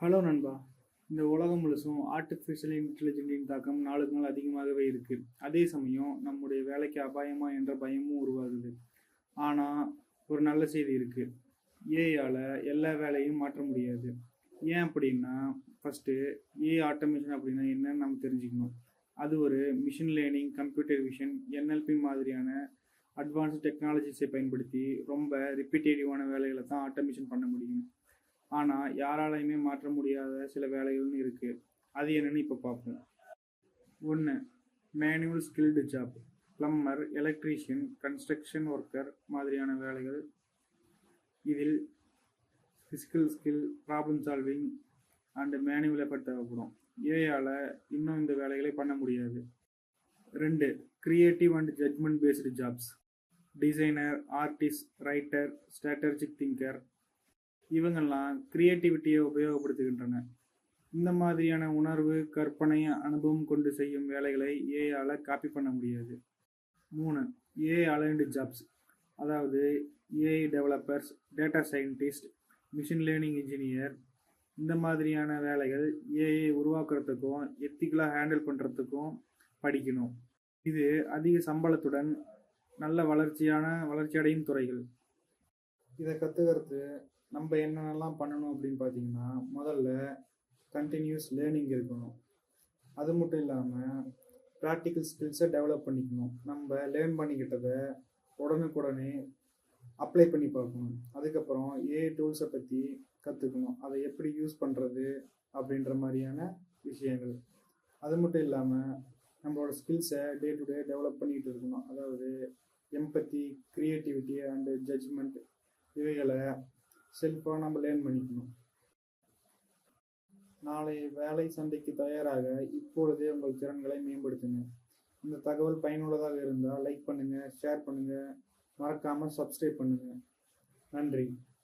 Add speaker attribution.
Speaker 1: Hello நண்பா. இந்த உலகம் முழுசும் ஆர்டிஃபிஷியல் இன்டெலிஜென்ட்டின் தாக்கம் நாளுக்கு நாள் அதிகமாகவே இருக்குது அதே சமயம் நம்முடைய வேலைக்கு அபாயமா என்ற பயமும் உருவாகுது. ஆனால் ஒரு நல்ல செய்தி இருக்குது ஏஐயால் எல்லா வேலையும் மாற்ற முடியாது. ஏன் அப்படின்னா ஃபஸ்ட்டு ஏஐ ஆட்டோமேஷன் அப்படின்னா என்னன்னு நம்ம தெரிஞ்சுக்கணும். அது ஒரு machine learning computer vision NLP மாதிரியான அட்வான்ஸ்டு டெக்னாலஜிஸை பயன்படுத்தி ரொம்ப ரிப்பீட்டேட்டிவான வேலைகளை தான் ஆட்டோமேஷன் பண்ண முடியும். ஆனால் யாராலையுமே மாற்ற முடியாத சில வேலைகள்னு இருக்குது அது என்னன்னு இப்போ பார்ப்போம் ஒன்று manual skilled job plumber electrician construction worker மாதிரியான வேலைகள். இதில் physical skill problem solving and manual effort தேவைப்படும். ஏஐயால் இன்னும் இந்த வேலைகளை பண்ண முடியாது. ரெண்டு creative and judgment based jobs designer artist writer strategic thinker இவங்கெல்லாம் கிரியேட்டிவிட்டியை உபயோகப்படுத்துகின்றன. இந்த மாதிரியான உணர்வு கற்பனை அனுபவம் கொண்டு செய்யும் வேலைகளை ஏஐயால் காப்பி பண்ண முடியாது. மூணு ஏஐ அலைன்டு ஜாப்ஸ் அதாவது AI developers data scientist machine learning engineer இந்த மாதிரியான வேலைகள் ஏஐ உருவாக்குறதுக்கும் எத்திக்கலாக ஹேண்டில் பண்ணுறதுக்கும் படிக்கணும். இது அதிக சம்பளத்துடன் நல்ல வளர்ச்சியான வளர்ச்சியடையும் துறைகள். இதை கற்றுக்கிறது நம்ம என்னென்னலாம் பண்ணணும் அப்படின்னு பார்த்தீங்கன்னா முதல்ல கண்டினியூஸ் லேர்னிங் இருக்கணும். அது மட்டும் இல்லாமல் ப்ராக்டிக்கல் ஸ்கில்ஸை டெவலப் பண்ணிக்கணும். நம்ம லேர்ன் பண்ணிக்கிட்டதை உடனுக்குடனே அப்ளை பண்ணி பார்க்கணும். அதுக்கப்புறம் ஏஐ டூல்ஸை பற்றி கற்றுக்கணும் அதை எப்படி யூஸ் பண்ணுறது அப்படின்ற மாதிரியான விஷயங்கள். அது மட்டும் இல்லாமல் நம்மளோட ஸ்கில்ஸை டே டு டே டெவலப் பண்ணிகிட்டு இருக்கணும். அதாவது எம்பத்தி க்ரியேட்டிவிட்டி அண்டு ஜட்ஜ்மெண்ட் இவைகளை செல்ஃபாக நம்ம லேர்ன் பண்ணிக்கணும். நாளை வேலை சந்தைக்கு தயாராக இப்பொழுதே உங்கள் திறன்களை மேம்படுத்துங்க. இந்த தகவல் பயனுள்ளதாக இருந்தால் லைக் பண்ணுங்கள் ஷேர் பண்ணுங்கள் மறக்காமல் சப்ஸ்கிரைப் பண்ணுங்கள் நன்றி.